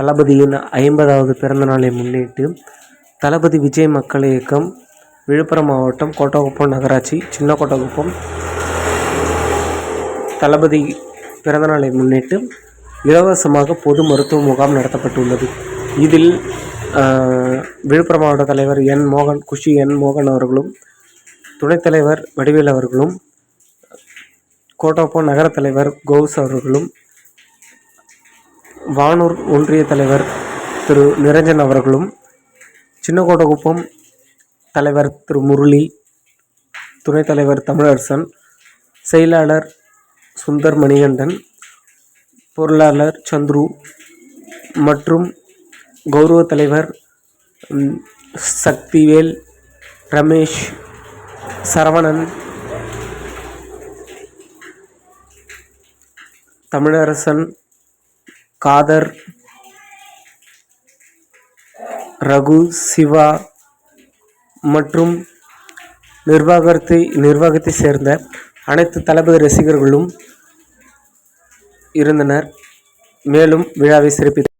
தளபதியின் ஐம்பதாவது பிறந்த நாளை முன்னிட்டு தளபதி விஜய் மக்கள் இயக்கம் விழுப்புரம் மாவட்டம் கோட்டகுப்பம் நகராட்சி சின்ன கோட்டகுப்பம் தளபதி பிறந்த நாளை முன்னிட்டு இலவசமாக பொது மருத்துவ முகாம் நடத்தப்பட்டுள்ளது. இதில் விழுப்புரம் மாவட்ட தலைவர் என் மோகன் குஷி என் மோகன் அவர்களும் துணைத் தலைவர் வடிவேல் அவர்களும் கோட்டகுப்பம் நகர தலைவர் கௌஸ் அவர்களும் வானூர் ஒன்றிய தலைவர் திரு நிரஞ்சன் அவர்களும் சின்னக்கோட்டகுப்பம் தலைவர் திரு முரளி துணைத் தலைவர் தமிழரசன் செயலாளர் சுந்தர் மணிகண்டன் பொருளாளர் சந்துரு மற்றும் கௌரவ தலைவர் சக்திவேல் ரமேஷ் சரவணன் தமிழரசன் காதர் ரகு சிவா மற்றும் நிர்வாகத்தை நிர்வாகத்தை சேர்ந்த அனைத்து தளபதி ரசிகர்களும் இருந்தனர். மேலும் விழாவை சிறப்பித்த